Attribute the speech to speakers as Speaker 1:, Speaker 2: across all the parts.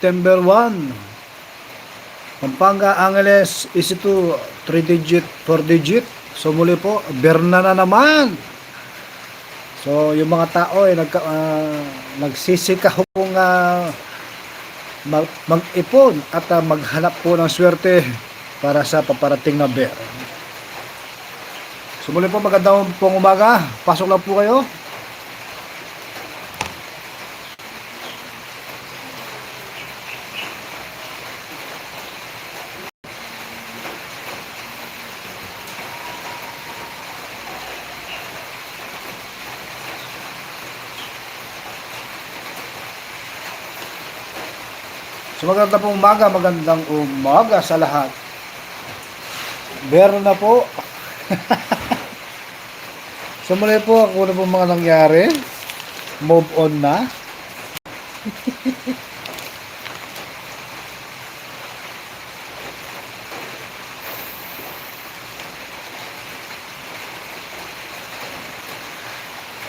Speaker 1: September 1. Pampanga Angeles is ito 3 digit, 4 digit. So muli po, Berna na naman. So yung mga tao ay nag, uh, nagsisikahong uh, mag, mag-ipon at ah, maghanap po ng swerte para sa paparating na bear. So muli po magandang pong umaga. Pasok lang po kayo. So magandang pong umaga, magandang umaga sa lahat. Meron na po. so muli po, ako na po mga nangyari. Move on na.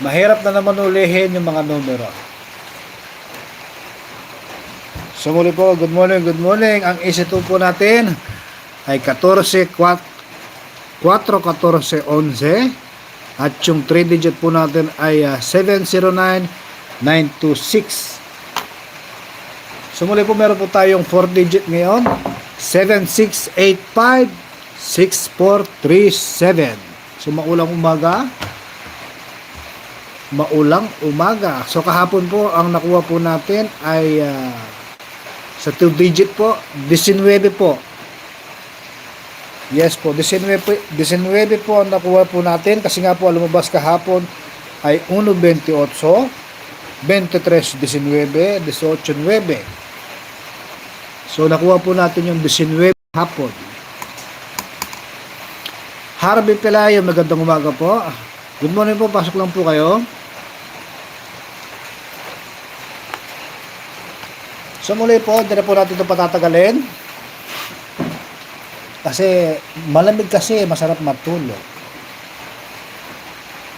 Speaker 1: Mahirap na naman ulihin yung mga numero. So muli po, good morning, good morning. Ang EC2 po natin ay 14, 4, 14, 11. At yung 3 digit po natin ay ah, 709926. So muli po, meron po tayong 4 digit ngayon. 7685-6437. So maulang umaga. Maulang umaga. So kahapon po, ang nakuha po natin ay... ah, sa 2 digit po, 19 po. Yes po, 19 po, 19 po ang nakuha po natin kasi nga po lumabas kahapon ay 1.28, 23.19, 18.9. So nakuha po natin yung 19 hapon. Harvey Pelayo, magandang umaga po. Good morning po, pasok lang po kayo. So muli po, hindi po natin ito patatagalin. Kasi malamig kasi, masarap matulog.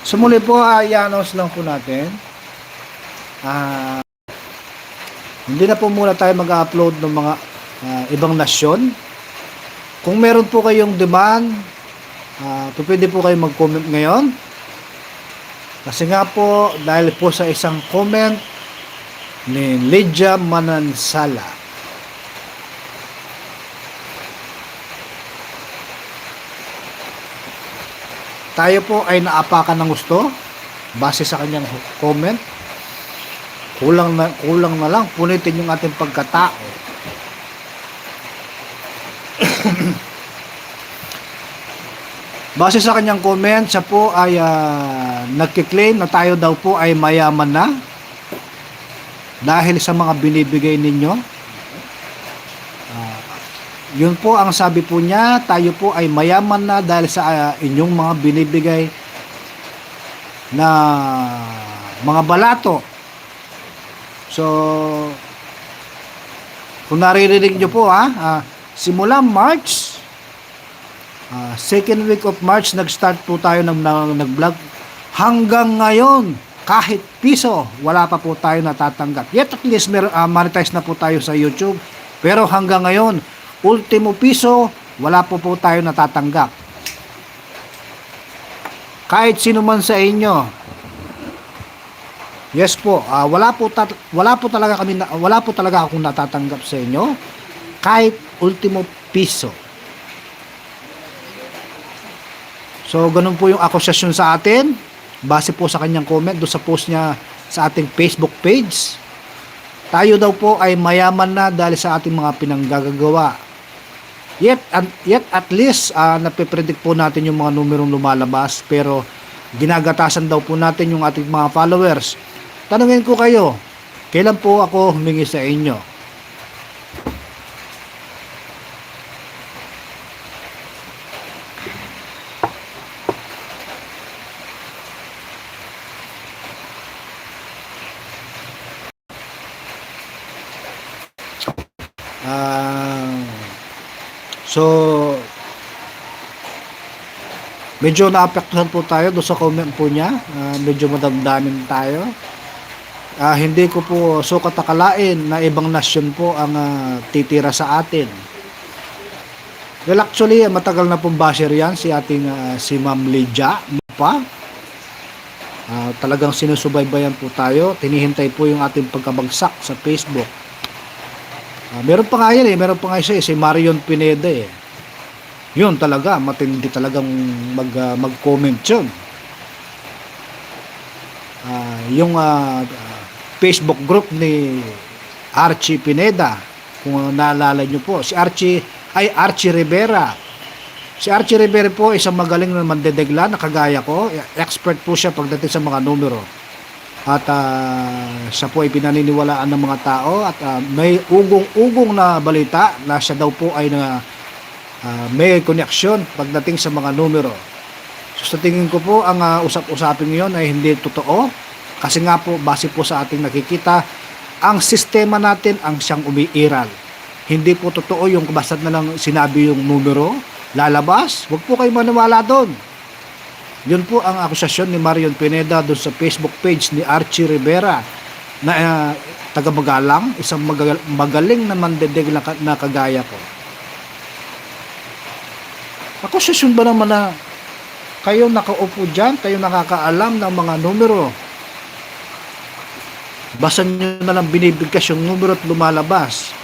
Speaker 1: So muli po, i-announce lang po natin. Ah, hindi na po muna tayo mag-upload ng mga ah, ibang nasyon. Kung meron po kayong demand, po pwede po kayo mag-comment ngayon. Kasi nga po, dahil po sa isang comment, ni Lydia Manansala. Tayo po ay naapakan ng gusto base sa kanyang comment. Kulang na, kulang na lang punitin yung ating pagkatao. base sa kanyang comment, siya po ay uh, nagkiklaim na tayo daw po ay mayaman na dahil sa mga binibigay ninyo. Uh, yun po ang sabi po niya, tayo po ay mayaman na dahil sa uh, inyong mga binibigay na mga balato. So, kung naririnig nyo po ha, uh, simula March, uh, second week of March, nag-start po tayo ng, ng, nag-vlog. Hanggang ngayon, kahit piso, wala pa po tayo natatanggap. Yet at least mer- uh, monetize na po tayo sa YouTube. Pero hanggang ngayon, ultimo piso, wala po po tayo natatanggap. Kahit sino man sa inyo, Yes po, uh, wala po ta- wala po talaga kami na- wala po talaga akong natatanggap sa inyo kahit ultimo piso. So ganun po yung akusasyon sa atin base po sa kanyang comment do sa post niya sa ating Facebook page. Tayo daw po ay mayaman na dahil sa ating mga pinanggagawa. Yet, at, yet at least uh, napipredict po natin yung mga numerong lumalabas pero ginagatasan daw po natin yung ating mga followers. Tanungin ko kayo, kailan po ako humingi sa inyo? So medyo naapektuhan po tayo doon sa comment po niya. Ah, medyo madamdamin tayo. ah, hindi ko po sukat akalain na ibang nasyon po ang ah, titira sa atin. Well, actually, matagal na pong basher yan, si ating ah, si Ma'am Lydia pa. Ah, talagang sinusubaybayan po tayo. Tinihintay po yung ating pagkabagsak sa Facebook. Ah, meron pa nga yan eh, meron pa nga isa eh, si Marion Pineda eh. Yun talaga, matindi talagang mag, ah, mag-comment yun. Ah, yung ah, Facebook group ni Archie Pineda, kung naalala nyo po, si Archie, ay Archie Rivera. Si Archie Rivera po, isang magaling na mandedegla na kagaya ko. Expert po siya pagdating sa mga numero. At ah, siya po ay pinaniniwalaan ng mga tao at ah, may ugong-ugong na balita na siya daw po ay na ah, may koneksyon pagdating sa mga numero. So, sa tingin ko po, ang ah, usap-usapin ngayon ay hindi totoo. Kasi nga po, base po sa ating nakikita, ang sistema natin ang siyang umiiral. Hindi po totoo yung basta na lang sinabi yung numero, lalabas. Huwag po kayo maniwala doon. Yun po ang akusasyon ni Marion Pineda doon sa Facebook page ni Archie Rivera na ah, taga-Magalang, isang magal- magaling na mandedeg na, na kagaya ko. Akusasyon ba naman na kayo nakaupo dyan, kayo nakakaalam ng mga numero. Basta nyo na lang binibigkas yung numero at lumalabas.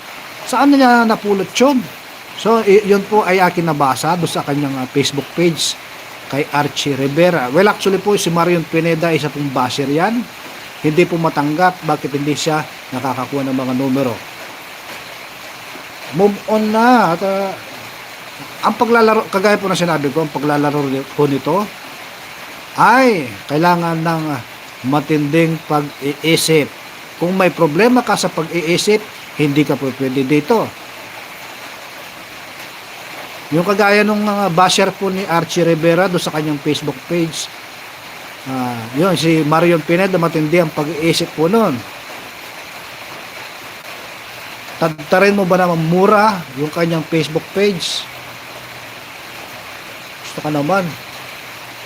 Speaker 1: Saan niya napulot yun? So, yun po ay akin nabasa doon sa kanyang ah, Facebook page kay Archie Rivera. Well, actually po, si Marion Pineda, isa pong basher yan. Hindi po matanggap bakit hindi siya nakakakuha ng mga numero. Move on na. At, ah, ang paglalaro, kagaya po na sinabi ko, ang paglalaro po nito ay kailangan ng matinding pag-iisip. Kung may problema ka sa pag-iisip, hindi ka po pwede dito. Yung kagaya nung uh, basher po ni Archie Rivera do sa kanyang Facebook page, ah, yun, si Marion Pineda, matindi ang pag-iisip po nun. Tadtarin mo ba naman mura yung kanyang Facebook page? Gusto ka naman.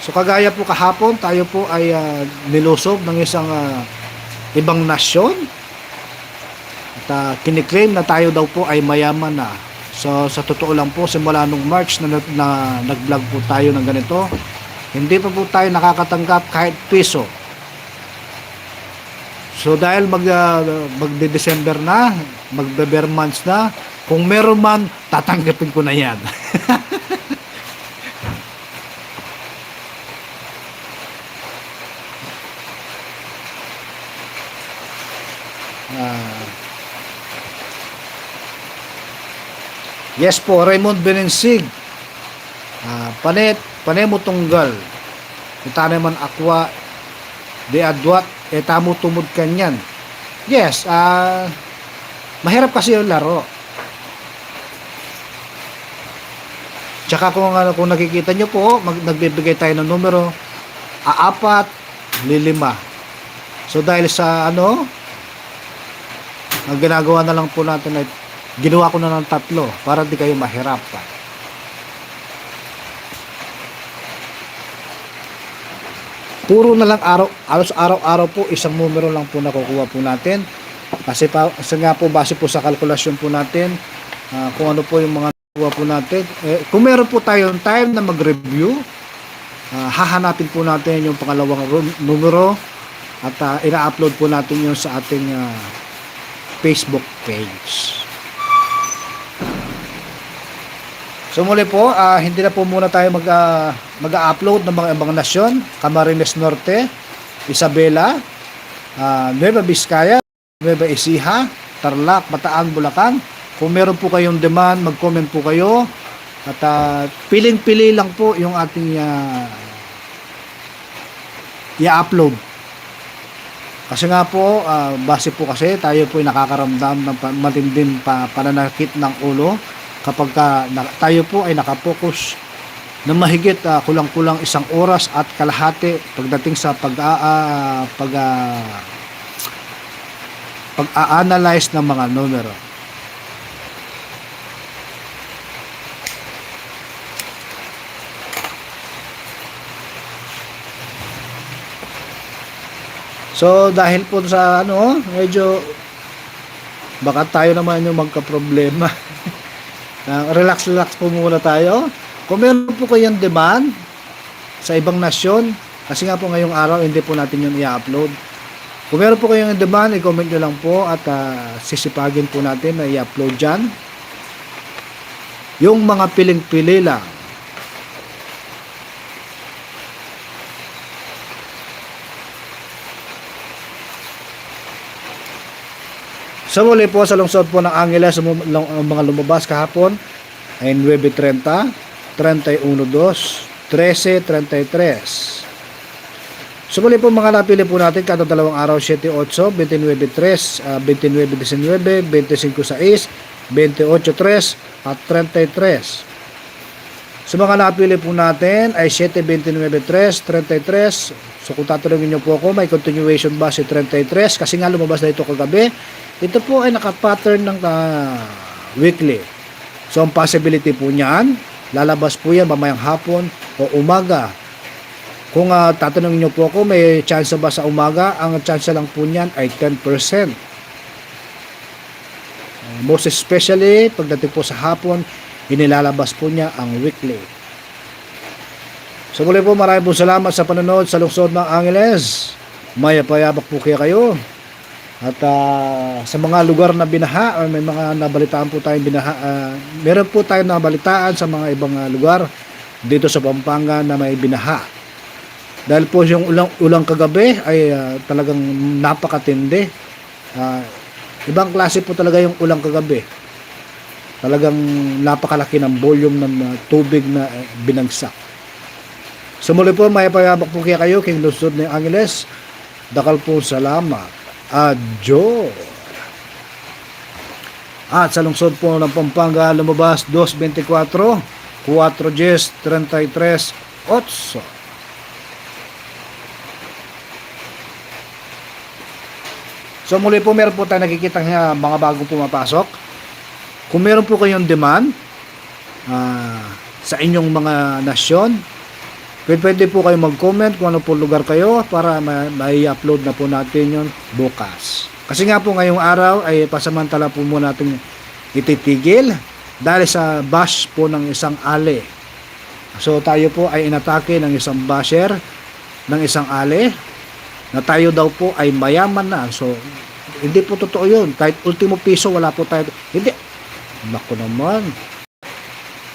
Speaker 1: So kagaya po kahapon, tayo po ay ah, nilusob ng isang ah, ibang nasyon. At ah, kiniklaim na tayo daw po ay mayaman na. So sa totoo lang po, simula nung March na, na nag-vlog po tayo ng ganito, hindi pa po tayo nakakatanggap kahit piso. So dahil mag ah, magde-December na, magbe-bare months na, kung meron man, tatanggapin ko na yan. Ah. Yes po, Raymond Benensig. Ah, panet, panemo tunggal. Kita naman akwa di adwat e tamo tumod kanyan. Yes, ah mahirap kasi yung laro. Tsaka kung, ano, kung nakikita nyo po, mag, nagbibigay tayo ng numero, aapat, lilima. So dahil sa ano, ang ginagawa na lang po natin ay ginawa ko na ng tatlo para di kayo mahirapan. Puro na lang araw, alos araw-araw po isang numero lang po nakukuha po natin. Kasi pa, kasi nga po base po sa kalkulasyon po natin ah, kung ano po yung mga nakuha po natin. Eh, kung meron po tayong time na mag-review, ah, hahanapin po natin yung pangalawang numero at ah, ina-upload po natin yun sa ating ah, Facebook page. So muli po, ah, hindi na po muna tayo mag, ah, mag-upload ng mga ibang nasyon. Camarines Norte, Isabela, ah, Nueva Vizcaya, Nueva Ecija, Tarlac, Bataan, Bulacan. Kung meron po kayong demand, mag-comment po kayo. At ah, piling-pili lang po yung ating ah, i-upload. Kasi nga po, ah, base po kasi tayo po ay nakakaramdam ng matinding pa, pananakit ng ulo kapag ka, na, tayo po ay nakapokus na mahigit ah, kulang-kulang isang oras at kalahati pagdating sa pag a pag ah, pag-a-analyze ng mga numero. So dahil po sa ano, medyo baka tayo naman yung magka-problema. Ah, relax relax po muna tayo. Kung meron po kayong demand sa ibang nasyon, kasi nga po ngayong araw hindi po natin yun i-upload. Kung meron po kayong demand, i-comment nyo lang po at ah, sisipagin po natin na i-upload dyan. Yung mga piling-pili lang. Sa muli po, sa lungsod po ng Angeles, ang mga- lumabas kahapon ay 9.30, 31.2, 13.33. So muli po mga napili po natin kada dalawang araw 7.8, 29.3, ah, 29.19, 25.6, 28.3 at 33. So mga napili po natin ay 7.29.3, 33. So kung tatanungin niyo po ako, may continuation ba si 33? Kasi nga lumabas na ito kagabi. Ito po ay naka-pattern ng ah, weekly. So ang possibility po niyan, lalabas po yan mamayang hapon o umaga. Kung uh, tatanungin niyo po ako, may chance ba sa umaga? Ang chance lang po niyan ay 10%. Uh, most especially, pagdating po sa hapon, inilalabas po niya ang weekly. So muli po, maraming po salamat sa panonood sa lungsod ng Angeles. Maya payabak po kaya kayo. At ah, sa mga lugar na binaha, or may mga nabalitaan po tayong binaha, ah, meron po tayong nabalitaan sa mga ibang ah, lugar dito sa Pampanga na may binaha. Dahil po yung ulang, ulang kagabi ay ah, talagang napakatindi. Ah, ibang klase po talaga yung ulang kagabi. Talagang napakalaki ng volume ng ah, tubig na eh, binagsak. So muli po, may payabak po kaya kayo, King Luzon ng Angeles. Dakal po salamat. Adyo. At sa lungsod po ng Pampanga, lumabas 224, 4 Gs, 33, 8. So muli po meron po tayo nakikita mga bagong pumapasok. Kung meron po kayong demand ah, sa inyong mga nasyon, pwede, po kayo mag-comment kung ano po lugar kayo para ma- mai-upload na po natin yon bukas. Kasi nga po ngayong araw ay pasamantala po muna natin ititigil dahil sa bash po ng isang ali. So tayo po ay inatake ng isang basher ng isang ali na tayo daw po ay mayaman na. So hindi po totoo yun. Kahit ultimo piso wala po tayo. Hindi. Naku naman.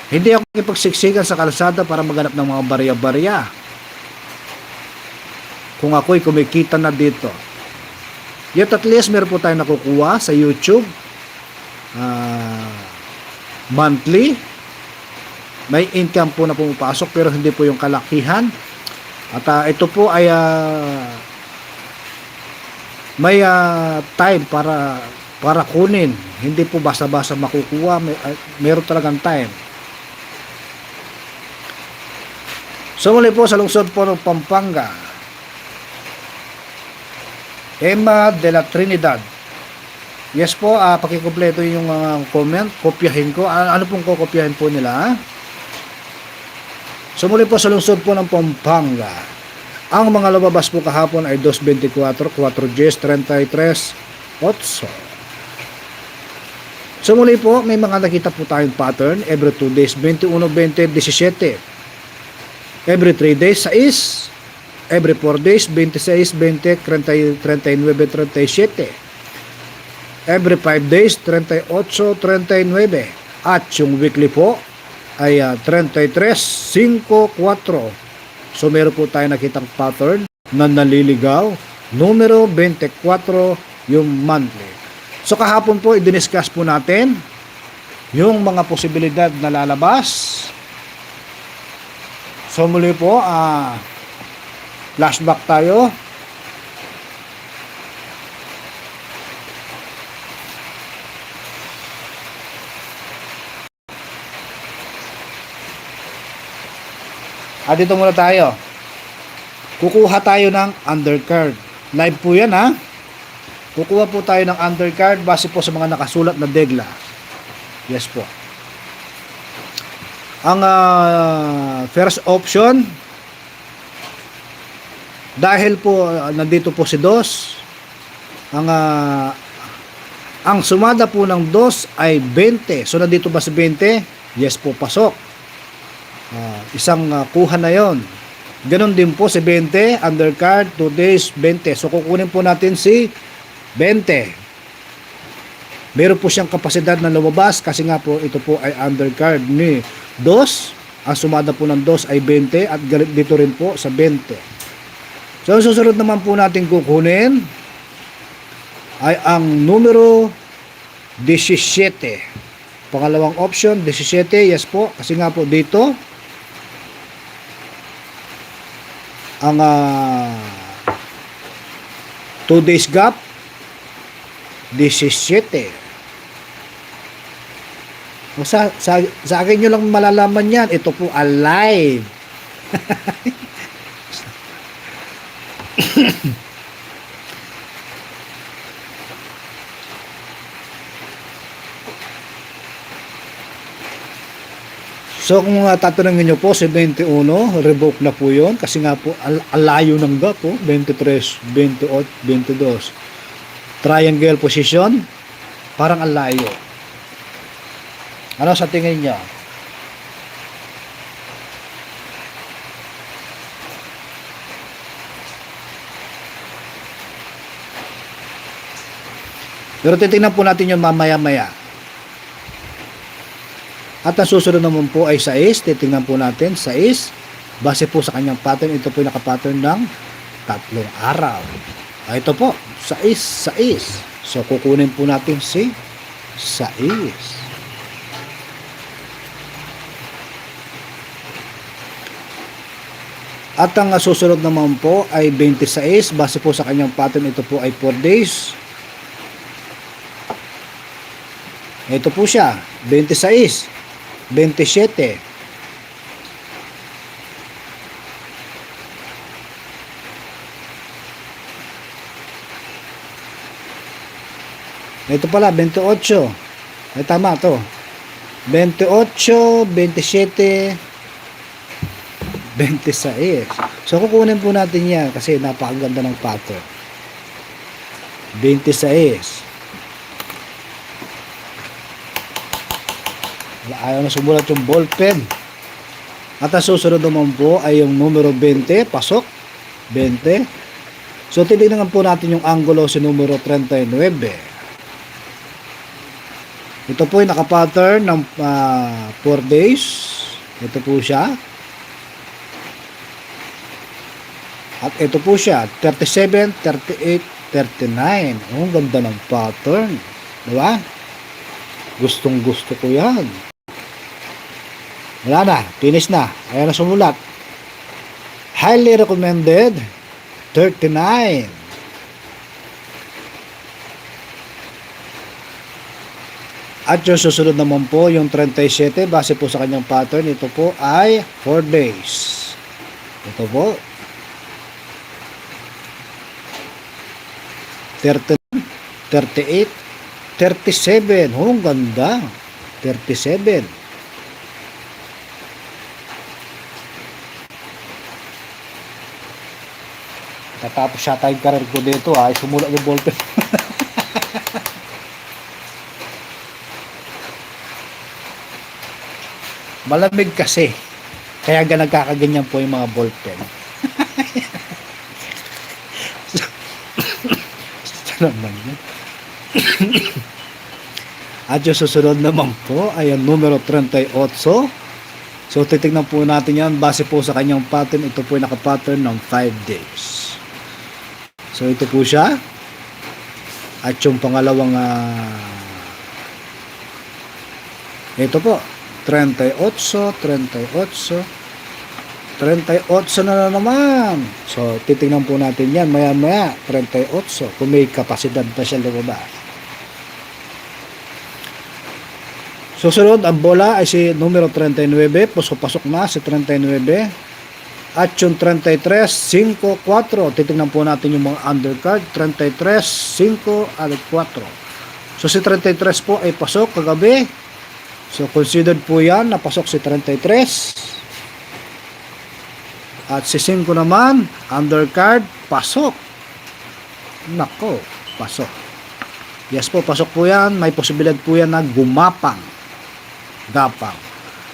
Speaker 1: Hindi ako kipagsiksikan sa kalsada para maghanap ng mga barya-barya. Kung ako'y kumikita na dito. Yet at least meron po tayo nakukuha sa YouTube. Ah, monthly. May income po na pumapasok pero hindi po yung kalakihan. At ah, ito po ay ah, may ah, time para para kunin. Hindi po basta-basta makukuha. May, ah, meron talagang time. So muli po sa lungsod po ng Pampanga. Emma de la Trinidad. Yes po, ah pakikumpleto yung mga comment. Kopyahin ko. Ah, ano pong kokopyahin po nila? ah? So muli po sa lungsod po ng Pampanga. Ang mga lumabas po kahapon ay 224, 4 Gs, 33, 8. So po, may mga nakita po tayong pattern every 2 days, 21, 20, 17. Every 3 days, 6. Every 4 days, 26, 20, 30, 39, 37. Every 5 days, 38, 39. At yung weekly po ay ah, 33, 5, 4. So meron po tayo nakitang pattern na naliligaw. Numero 24, yung monthly. So kahapon po, i-discuss po natin yung mga posibilidad na lalabas So muli po, ah flashback tayo. Ah, dito muna tayo. Kukuha tayo ng undercard. Live po yan ha. Kukuha po tayo ng undercard base po sa mga nakasulat na degla. Yes po. Ang ah, first option dahil po ah, nandito po si Dos, ang ah, ang sumada po ng dos ay 20. So nandito ba si 20? Yes po, pasok. Ah, isang ah, kuha na yon. Ganon din po si 20, undercard, 2 days, 20. So kukunin po natin si 20. Meron po siyang kapasidad na lumabas kasi nga po ito po ay undercard ni dos. Ang sumada po ng dos ay 20 at dito rin po sa 20. So susunod naman po natin kukunin ay ang numero 17. Pangalawang option, 17. Yes po. Kasi nga po dito, ang 2 days gap, 17. Sa, sa, sa akin nyo lang malalaman yan. Ito po alive. So kung uh, tatanungin nyo po, si 21, revoke na po yun. Kasi nga po, al- alayo ng gap po. 23, 28, 22. Triangle position, parang alayo. Ano sa tingin nyo? Pero titingnan po natin yung mamaya-maya. At ang susunod naman po ay 6. Titingnan po natin 6. Base po sa kanyang pattern, ito po yung nakapattern ng tatlong araw. Ah, ito po, 6, 6. So kukunin po natin si 6. At ang susunod naman po ay 26. Base po sa kanyang pattern, ito po ay 4 days. Ito po siya, 26, 27. Ito pala, 28. Ay tama to. 28, 27, 26. So kukunin po natin yan kasi napakaganda ng pattern. 26. Ayaw na sumulat yung ballpen. At ang susunod naman po ay yung numero 20, pasok. 20. So titignan po natin yung angulo sa numero 39. Ito po ay nakapattern ng 4 days. Ito po siya. At ito po siya, 37, 38, 39. Oh, ang ganda ng pattern. Diba? Gustong gusto ko yan. Wala na, finish na. Ayan na sumulat. Highly recommended, 39. At yung susunod naman po, yung 37, base po sa kanyang pattern, ito po ay 4 days. Ito po. 30, 38, 37. Oh, ang ganda. 37. Tatapos siya tayong karir ko dito ay sumula yung ballpen. Malamig kasi. Kaya ga nagkakaganyan po yung mga ballpen. Lang yun. At yung susunod naman po ay ang numero 38. So titignan po natin yan base po sa kanyang pattern. Ito po ay nakapattern ng 5 days. So ito po siya. At yung pangalawang ah, ito po 38, 38 38 na, na naman. So titingnan po natin yan maya maya 38 kung may kapasidad pa siya lumabas. Susunod, ang bola ay si numero 39. Pasok-pasok na si 39. At yung 33, 5, 4. Titingnan po natin yung mga undercard. 33, 5, at 4. So si 33 po ay pasok kagabi. So considered po yan na pasok si 33. At si 5 naman, undercard. pasok. Nako, pasok. Yes po, pasok po yan. May posibilidad po yan na gumapang. Gapang.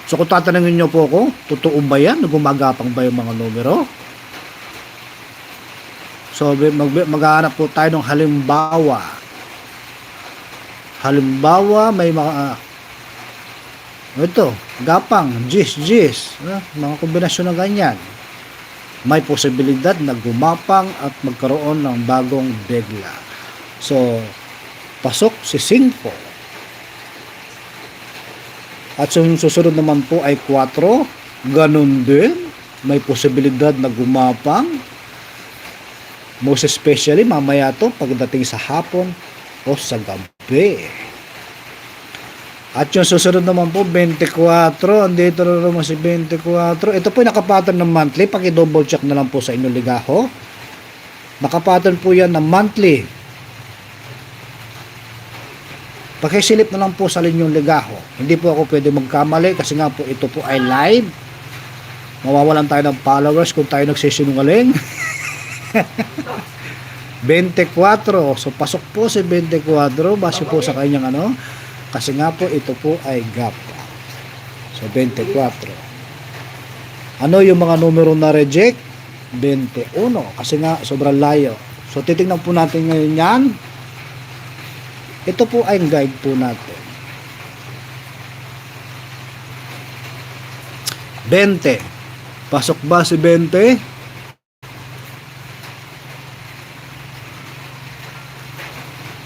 Speaker 1: So kung tatanungin nyo po ako, totoo ba yan? Gumagapang ba yung mga numero? So mag maghahanap po tayo ng halimbawa. Halimbawa, may mga ito, gapang, jis, jis, ah, mga kombinasyon na ganyan. May posibilidad na gumapang at magkaroon ng bagong degla. So, pasok si 5. At yung susunod naman po ay 4. Ganun din. May posibilidad na gumapang. Most especially mamaya to pagdating sa hapon o sa gabi. At yung susunod naman po, 24. Andito na naman si 24. Ito po yung nakapatan ng monthly. Paki-double check na lang po sa inyong ligaho. Nakapatan po yan ng monthly. Pakisilip na lang po sa linyong ligaho. Hindi po ako pwede magkamali kasi nga po ito po ay live. Mawawalan tayo ng followers kung tayo nagsisinungaling. 24. So pasok po si 24 base po sa kanyang ano. Kasi nga po ito po ay gap. So 24. Ano yung mga numero na reject? 21. Kasi nga sobrang layo. So titingnan po natin ngayon yan. Ito po ay guide po natin. 20. Pasok ba si 20?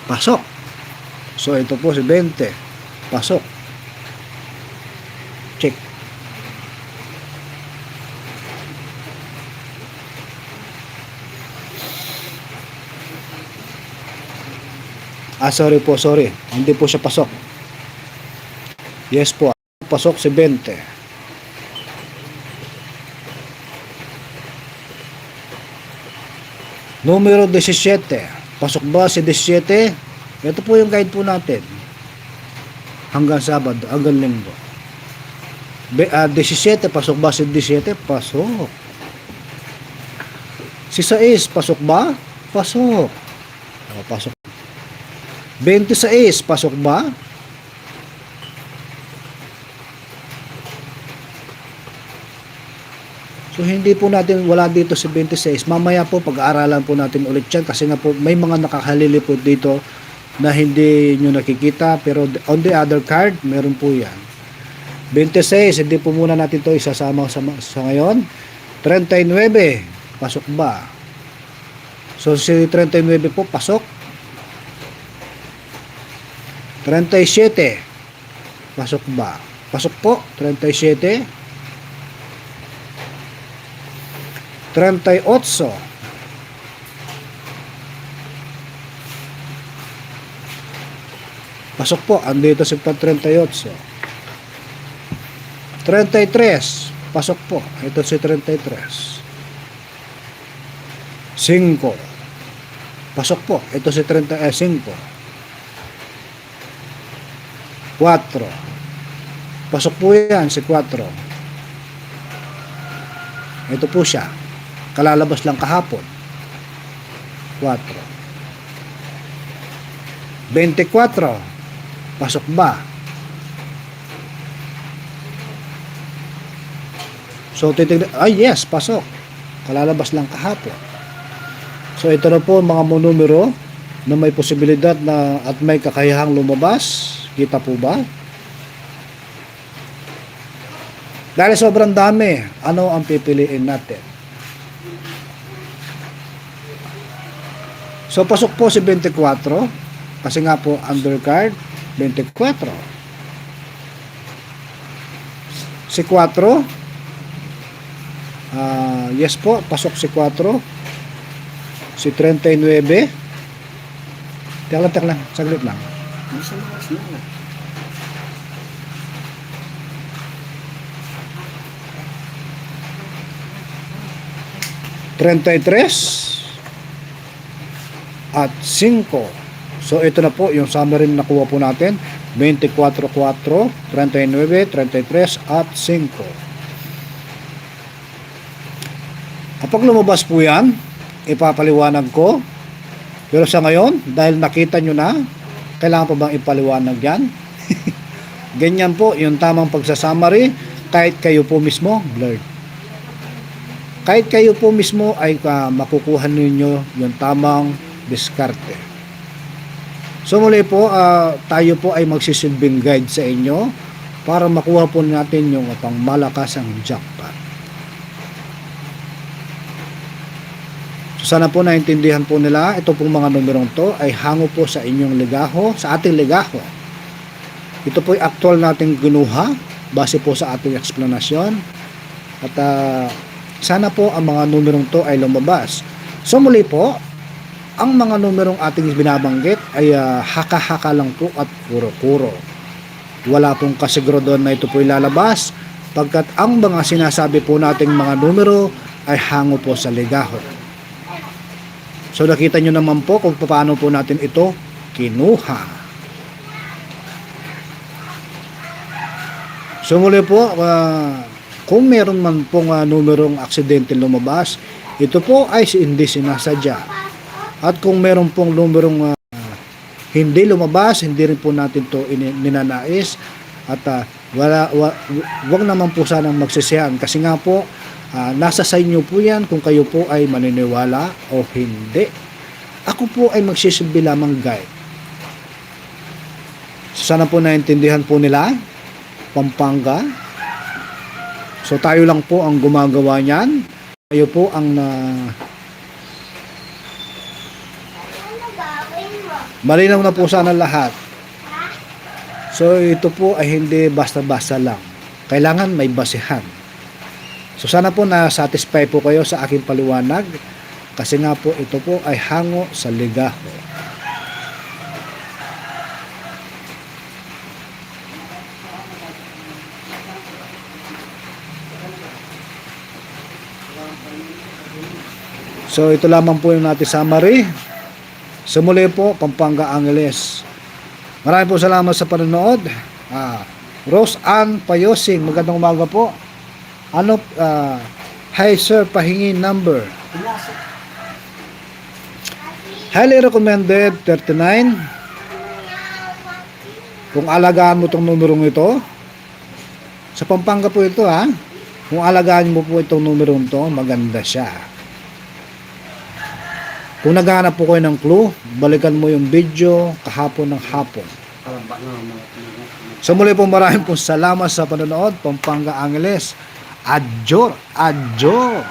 Speaker 1: Pasok. So ito po si 20. Pasok. Check. Ah, sorry po, sorry. Hindi po siya pasok. Yes po. Pasok si 20. Numero 17. Pasok ba si 17? Ito po yung guide po natin. Hanggang Sabado, hanggang Linggo. Be, ah, 17, pasok ba si 17? Pasok. Si 6, pasok ba? Pasok. O, pasok. 26, pasok ba? So hindi po natin wala dito si 26. Mamaya po pag-aaralan po natin ulit 'yan kasi nga po may mga nakahalili po dito na hindi nyo nakikita pero on the other card meron po 'yan. 26, hindi po muna natin 'to isasama sa, sa ngayon. 39, pasok ba? So si 39 po pasok. 37, pasok ba? Pasok po, 37. 38. Pasok po, andito si pa 38. 33. Pasok po, ito si 33. 5. Pasok po, ito si 30, eh, 5. 4. Pasok po yan, si 4. Ito po siya. Kalalabas lang kahapon. 4. 24. Pasok ba? So, titignan. Ay, yes, pasok. Kalalabas lang kahapon. So, ito na po mga numero na may posibilidad na at may kakayahang lumabas. Kita po ba? Dahil sobrang dami, ano ang pipiliin natin? So, pasok po si 24. Kasi nga po, undercard, 24. Si 4. ah yes po, pasok si 4. Si 39. Tek lang, tek lang. Saglit lang.
Speaker 2: Labas na.
Speaker 1: 33 at 5. So ito na po yung summary na nakuha po natin. 24, 4, 39, 33 at 5. Kapag lumabas po yan, ipapaliwanag ko. Pero sa ngayon, dahil nakita nyo na, kailangan pa bang ipaliwanag yan? Ganyan po, yung tamang pagsasummary, kahit kayo po mismo, blurred. Kahit kayo po mismo ay ah, makukuha ninyo yung tamang diskarte. So muli po, ah, tayo po ay magsisilbing guide sa inyo para makuha po natin yung pang malakasang jackpot. So sana po naintindihan po nila, ito pong mga numerong to ay hango po sa inyong ligaho, sa ating ligaho. Ito po ay actual nating ginuha base po sa ating eksplanasyon. At ah, sana po ang mga numerong to ay lumabas. So muli po, ang mga numerong ating binabanggit ay ah, haka-haka lang po at kuro-kuro. Wala pong kasiguro na ito po ilalabas pagkat ang mga sinasabi po nating mga numero ay hango po sa ligaho. So nakita nyo naman po kung paano po natin ito kinuha. So muli po, ah, kung meron man pong ah, numerong aksidente lumabas, ito po ay hindi sinasadya. At kung meron pong numerong ah, hindi lumabas, hindi rin po natin to ninanais at ah, wala wa, wag naman po sanang magsisihan kasi nga po ah, nasa sa inyo po yan kung kayo po ay maniniwala o hindi. Ako po ay magsisilbi lamang guide. Sana po naintindihan po nila Pampanga. So tayo lang po ang gumagawa niyan. Tayo po ang na Malinaw na po sana lahat. So ito po ay hindi basta-basta lang. Kailangan may basehan. So sana po na satisfy po kayo sa aking paliwanag kasi nga po ito po ay hango sa ligaho. So ito lamang po yung natin summary. So muli po, Pampanga Angeles. Maraming po salamat sa panonood. Ah, Rose Ann Payosing, magandang umaga po. Ano, ah, hi sir, pahingi number. Highly recommended 39. Kung alagaan mo itong numerong ito, sa Pampanga po ito ha, kung alagaan mo po itong numerong ito, maganda siya. Kung naghahanap po kayo ng clue, balikan mo yung video kahapon ng hapon. So muli po maraming po salamat sa panonood. Pampanga Angeles. Adjor, adjor.